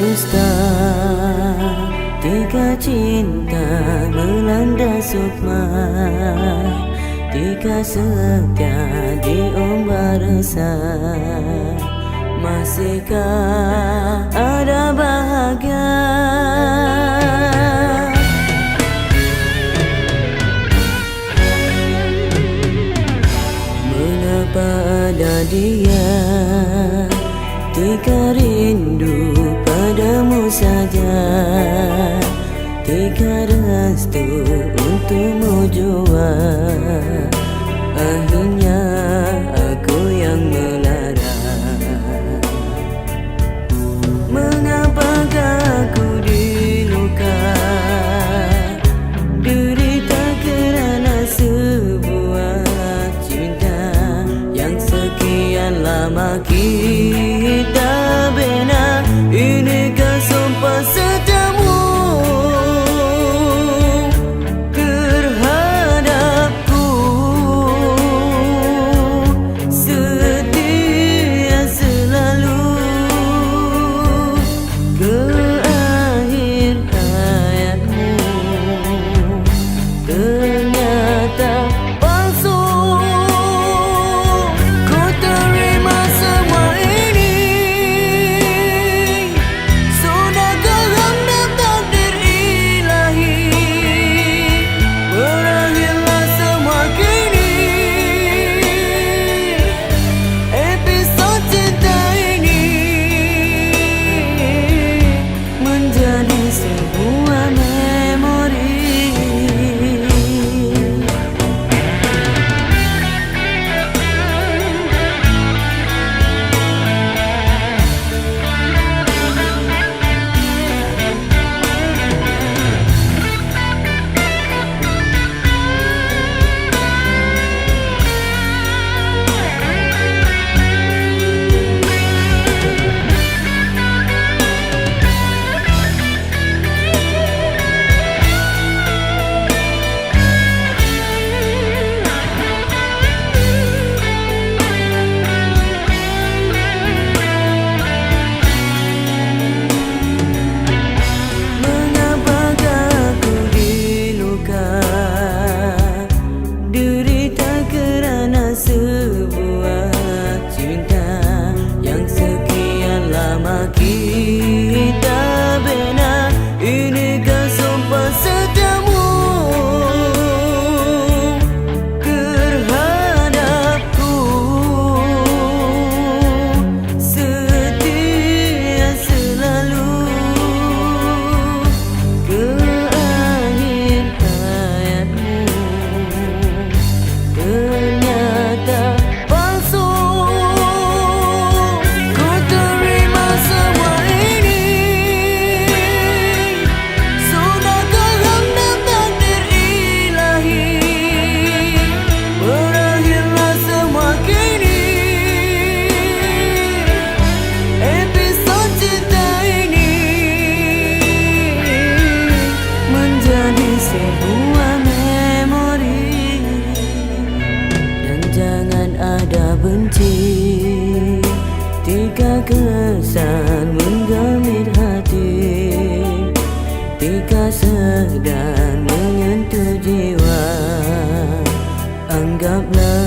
dusta Tiga cinta melanda sukma. Tiga setia diombar resah Masihkah ada bahagia? Mengapa ada dia Tiga rindu padamu saja. Tiga restu untukmu jua Akhirnya aku yang melara Mengapakah aku diluka? Derita kerana sebuah cinta Yang sekian lama kita seu amor. Sekian Kesan menggamit hati. Tika sedang menyentuh jiwa Anggaplah